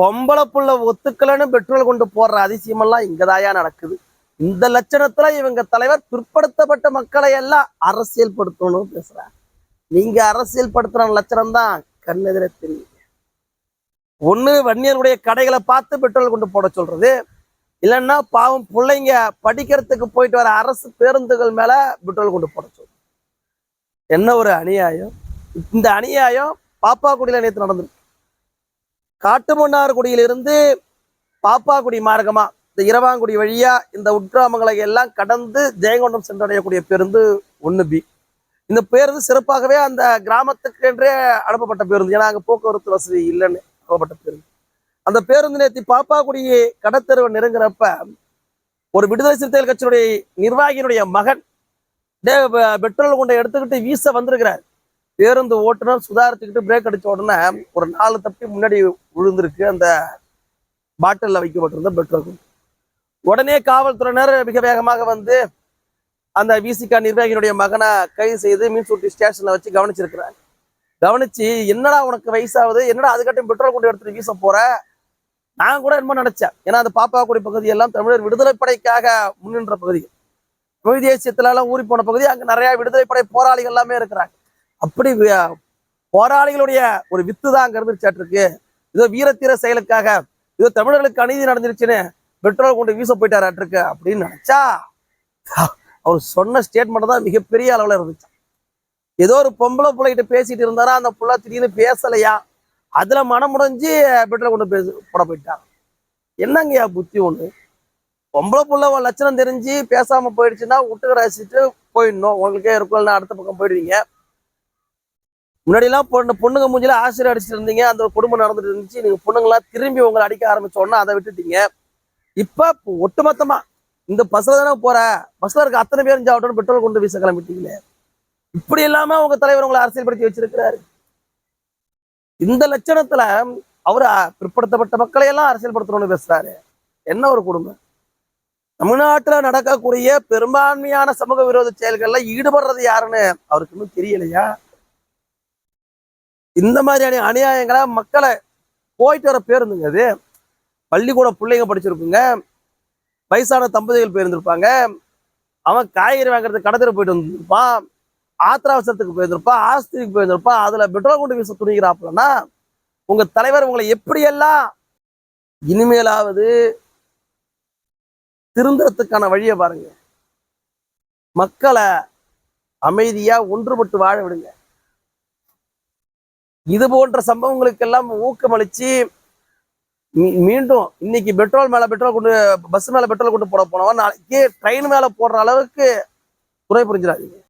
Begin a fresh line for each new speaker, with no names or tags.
பொம்பளை புள்ள ஒத்துக்கலன்னு பெட்ரோல் கொண்டு போடுற அதிசயமெல்லாம் இங்கதாயா நடக்குது. இந்த லட்சணத்துல இவங்க தலைவர் பிற்படுத்தப்பட்ட மக்களை எல்லாம் அரசியல் படுத்தணும்னு பேசுறாங்க நீங்க அரசியல் படுத்துற லட்சணம் தான் கண்ணெதிர தெரியும் ஒண்ணு வன்னியருடைய கடைகளை பார்த்து பெட்ரோல் கொண்டு போட சொல்றது. இல்லைன்னா பாவம் பிள்ளைங்க படிக்கிறதுக்கு போயிட்டு வர அரசு பேருந்துகள் மேல பெட்ரோல் கொண்டு போட சொல்றது. என்ன ஒரு அநியாயம்? இந்த அநியாயம் பாப்பாக்குடியில நேற்று நடந்திருக்கு. காட்டுமன்னார்குடியிலிருந்து பாப்பாக்குடி மார்க்கமா இந்த இரவாங்குடி வழியா இந்த உட்கிராமங்களை எல்லாம் கடந்து ஜெயங்கொண்டம் சென்றடையக்கூடிய பேருந்து ஒன்று பி. இந்த பேருந்து சிறப்பாகவே அந்த கிராமத்துக்கு என்றே அனுப்பப்பட்ட பேருந்து. ஏன்னா அங்கே போக்குவரத்து வசதி இல்லைன்னு அனுப்பப்பட்ட பேருந்து. அந்த பேருந்து நேற்று பாப்பாக்குடி கடத்தெருவை நெருங்குறப்ப ஒரு விடுதலை சிறுத்தைகள் கட்சியினுடைய நிர்வாகியினுடைய மகன் டே பெட்ரோல் கொண்டை எடுத்துக்கிட்டு வீச வந்திருக்கிறார். பேருந்து ஓட்டுநர் சுதாரிச்சுக்கிட்டு பிரேக் அடிச்ச உடனே ஒரு நாலு தப்பி முன்னாடி விழுந்திருக்கு. அந்த பாட்டிலில் வைக்கப்பட்டிருந்த பெட்ரோல். உடனே காவல்துறையினர் மிக வேகமாக வந்து அந்த விசிகா நிர்வாகியினுடைய மகனை கைது செய்து மின்சூட்டி ஸ்டேஷன்ல வச்சு கவனிச்சிருக்கிறாங்க கவனிச்சு என்னடா உனக்கு வயசாகுது? என்னடா அதுக்கட்டும் பெட்ரோல் கொண்டு எடுத்துட்டு வீச போற? நான் கூட என்னமோ நினைச்சேன். ஏன்னா அந்த பாப்பாக்குடி பகுதி எல்லாம் தமிழர் விடுதலை படைக்காக முன்னின்ற பகுதி. தமிழ் தேசியத்திலலாம் எல்லாம் ஊறி போன பகுதி. அங்க நிறைய விடுதலை படை போராளிகள் எல்லாமே இருக்கிறாங்க. அப்படி போராளிகளுடைய ஒரு வித்து தான் அங்க இருந்துச்சாட்டிருக்கு இதோ வீரத்தீர செயலுக்காக இதோ தமிழர்களுக்கு அநீதி நடந்துருச்சுன்னு பெட்ரோல் கொண்டு வீச போயிட்டாராட்டிருக்கு அப்படின்னு நினைச்சா அவர் சொன்ன ஸ்டேட்மெண்ட் தான் மிகப்பெரிய அளவுல இருந்துச்சு. ஏதோ ஒரு பொம்பளை பிள்ளைகிட்ட பேசிட்டு இருந்தாரா அந்த புள்ள திடீர்னு பேசலையா? அதுல மனம் முடிஞ்சு பெட்ரோல் கொண்டு பேச போட போயிட்டாங்க என்னங்கய்யா புத்தி ஒண்ணு? பொம்பளை புள்ள லட்சணம் தெரிஞ்சு பேசாம போயிடுச்சுன்னா விட்டு ரசிச்சுட்டு போயிடணும். உங்களுக்கே இருக்கும் அடுத்த பக்கம் போயிடுவீங்க. முன்னாடியெல்லாம் பொண்ணு பொண்ணுங்க மூஞ்சில ஆசிரியர் அடிச்சுட்டு இருந்தீங்க அந்த குடும்பம் நடந்துட்டு இருந்துச்சு நீங்க பொண்ணுங்களாம் திரும்பி உங்களை அடிக்க ஆரம்பிச்சோன்னா அதை விட்டுட்டீங்க. இப்ப ஒட்டுமொத்தமா இந்த பஸ்ல தானே போற பஸ்ல இருக்க அத்தனை பேரும் சாப்பிட்டோம் பெட்ரோல் கொண்டு வீச கிளம்பிட்டீங்களே. இப்படி இல்லாம உங்க தலைவர் உங்களை அரசியல்படுத்தி வச்சிருக்கிறாரு. இந்த லட்சணத்துல அவர் பிற்படுத்தப்பட்ட மக்களை எல்லாம் அரசியல்படுத்தணும்னு பேசுறாரு. என்ன ஒரு குடும்பம் தமிழ்நாட்டுல நடக்கக்கூடிய பெரும்பான்மையான சமூக விரோத செயல்கள்ல ஈடுபடுறது யாருன்னு அவருக்கு இன்னும் தெரியலையா? இந்த மாதிரியான அநியாயங்களை மக்களை போயிட்டு வர பேருந்துங்க அது. பள்ளிக்கூட பிள்ளைங்க படிச்சிருக்குங்க. வயசான தம்பதிகள் போயிருந்திருப்பாங்க. அவன் காய்கறி வாங்குறதுக்கு கடத்திர போயிட்டு வந்திருப்பான். ஆத்திர அவசரத்துக்கு போயிருந்திருப்பான். ஆஸ்திரிக்கு போயிருந்திருப்பான். அதுல பெட்ரோல் கொண்டு வீச துணிக்கிறாப்புலன்னா உங்க தலைவர் உங்களை எப்படியெல்லாம் இனிமேலாவது திருந்தறத்துக்கான வழியை பாருங்க. மக்களை அமைதியா ஒன்றுபட்டு வாழ விடுங்க. இது போன்ற சம்பவங்களுக்கெல்லாம் ஊக்கமளிச்சு மீ- மீண்டும் இன்னைக்கு பெட்ரோல் மேல பெட்ரோல் கொண்டு பஸ் மேல பெட்ரோல் கொண்டு போட போனவன் நாளைக்கு ட்ரெயின் மேல போடுற அளவுக்கு குறை புரிஞ்சிடாதீங்க.